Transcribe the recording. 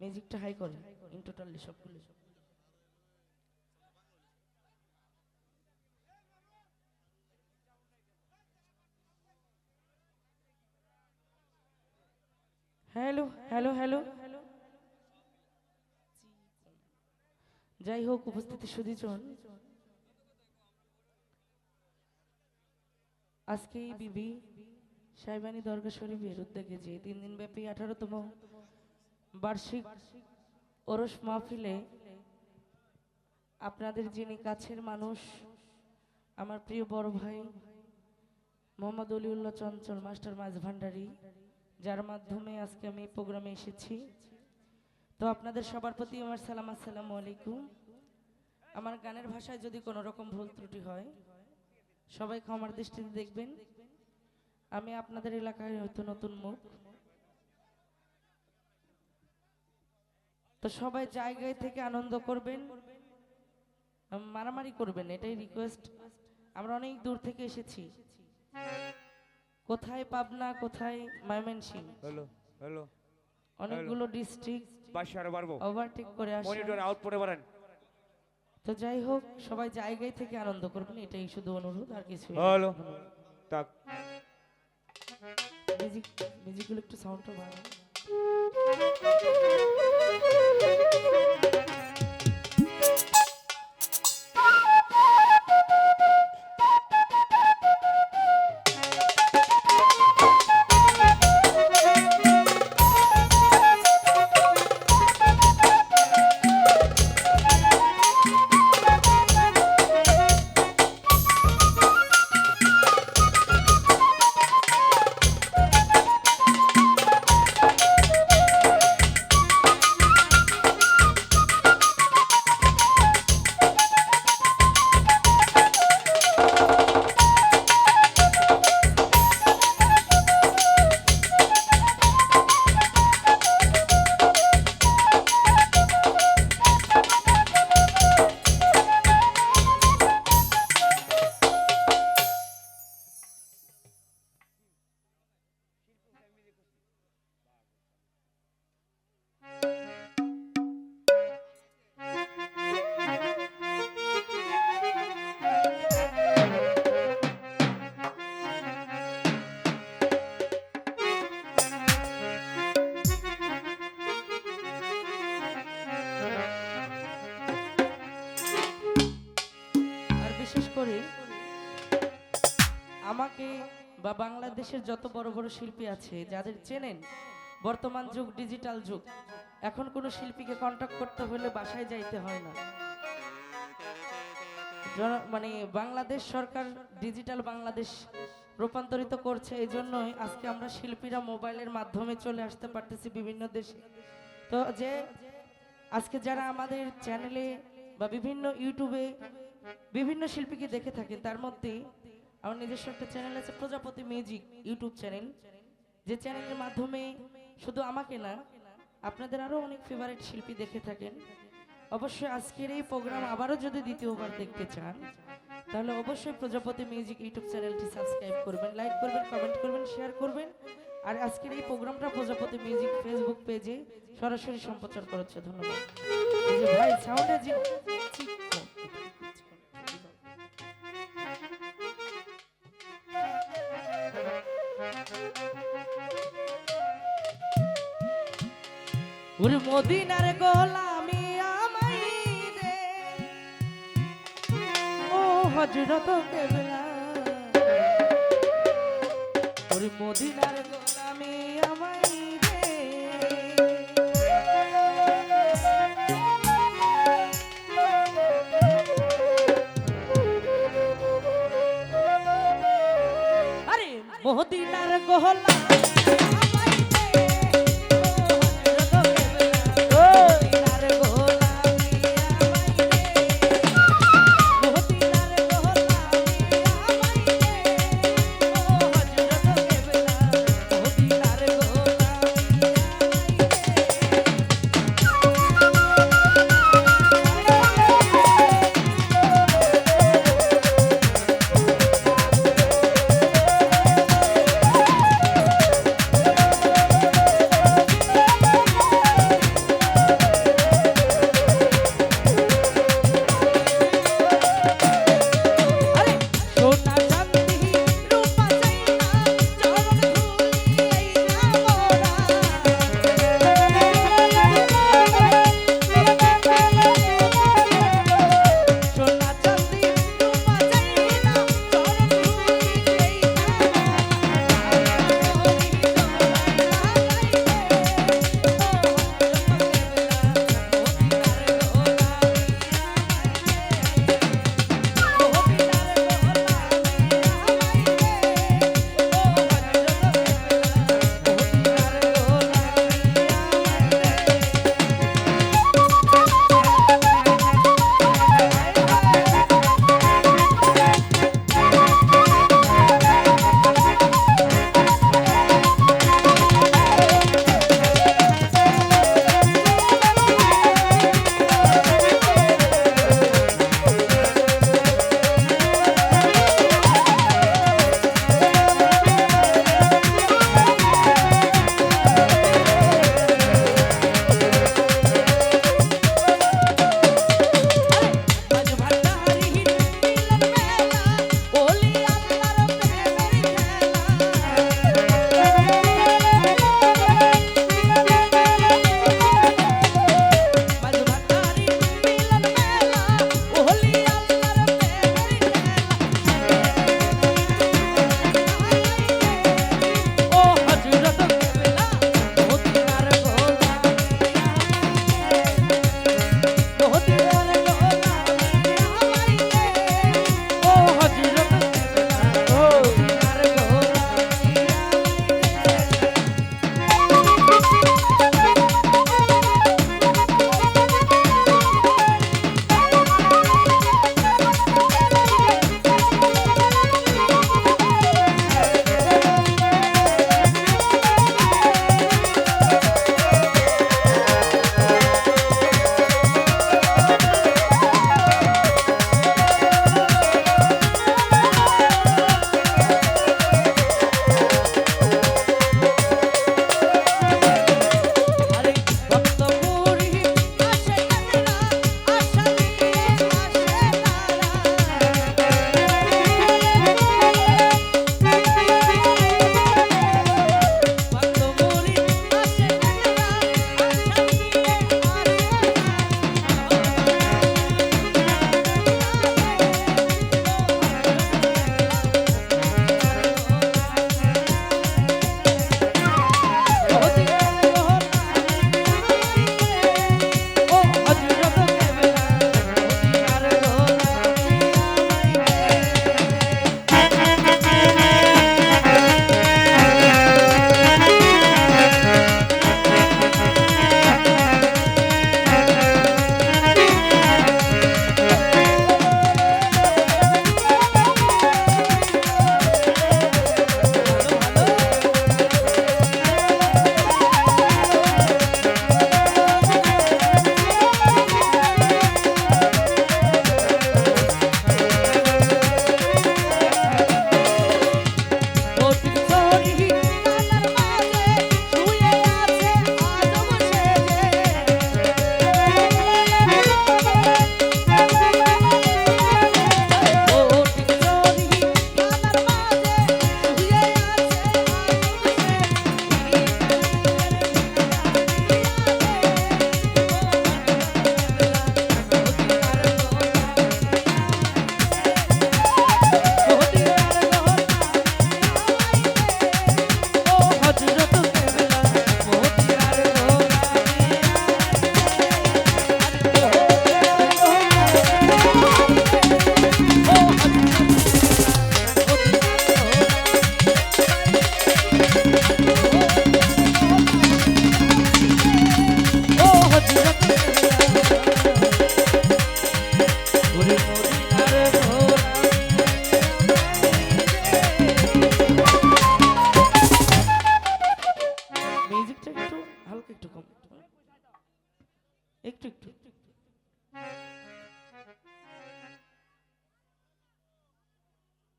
মিউজিকটা হাই করে in totally সবগুলো হ্যালো হ্যালো হ্যালো যাই হোক, উপস্থিতি সুদীজন আজকে বিবি সাইবানি দরগা শরীফের উদ্যোগে যে তিন দিন ব্যাপী আঠারোতম বার্ষিক ওরস মাহফিলে আপনাদের যিনি কাছের মানুষ, আমার প্রিয় বড় ভাই মোহাম্মদ অলিউল্লাহ চঞ্চল, মাস্টার মাঝ ভান্ডারী, যার মাধ্যমে আজকে আমি প্রোগ্রামে এসেছি। তো আপনাদের সবার প্রতি আমার সালাম, আসসালামু আলাইকুম। আমার গানের ভাষায় যদি কোনো রকম ভুল ত্রুটি হয়, সবাই ক্ষমার দৃষ্টিতে দেখবেন। আমি আপনাদের এলাকায় হয়তো নতুন মুখ। তো সবাই জায়গায় থেকে আনন্দ করবেন মারামারি করবেন এটাই রিকোয়েস্ট আমরা অনেক দূর থেকে এসেছি। কোথায় পাবনা কোথায় ময়মনসিং হ্যালো হ্যালো। অনেকগুলো ডিস্ট্রিক্ট পাশে আরও ওভারটেক করে আসে মনিটর আউট বাড়েন। তো যাই হোক সবাই জায়গায় থেকে আনন্দ করবেন এটাই শুধু অনুরোধ আর কিছু হ্যালো। তাক মিউজিক মিউজিকগুলো একটু সাউন্ডটা বাড়ান। Woo! আমাকে বা বাংলাদেশের যত বড় বড় শিল্পী আছে যাদের চেনেন, বর্তমান যুগ ডিজিটাল যুগ, এখন কোনো শিল্পীকে কন্ট্যাক্ট করতে হলে বাসায় যাইতে হয় না। মানে বাংলাদেশ সরকার ডিজিটাল বাংলাদেশ রূপান্তরিত করছে এই জন্যই আজকে আমরা শিল্পীরা মোবাইলের মাধ্যমে চলে আসতে পারতেছি বিভিন্ন দেশে। তো যে আজকে যারা আমাদের চ্যানেলে বা বিভিন্ন ইউটিউবে বিভিন্ন শিল্পীকে দেখে থাকেন, তার মধ্যে আমার নিজস্ব একটা চ্যানেল আছে, প্রজাপতি মিউজিক ইউটিউব চ্যানেল যে চ্যানেলের মাধ্যমে শুধু আমাকে না, আপনাদের আরও অনেক ফেভারিট শিল্পী দেখে থাকেন। অবশ্যই আজকের এই প্রোগ্রাম আবারও যদি দ্বিতীয়বার দেখতে চান, তাহলে অবশ্যই প্রজাপতি মিউজিক ইউটিউব চ্যানেলটি সাবস্ক্রাইব করবেন লাইক করবেন কমেন্ট করবেন শেয়ার করবেন। আর আজকের এই প্রোগ্রামটা প্রজাপতি মিউজিক ফেসবুক পেজে সরাসরি সম্প্রচার করেছে ধন্যবাদ। ভাই সাউন্ডে ওর মদিনার গোলামি আমাই দে। ও হজরত কেবলা। ওর মদিনার গোলামি আমাই দে। আরে মদিনার গোলামি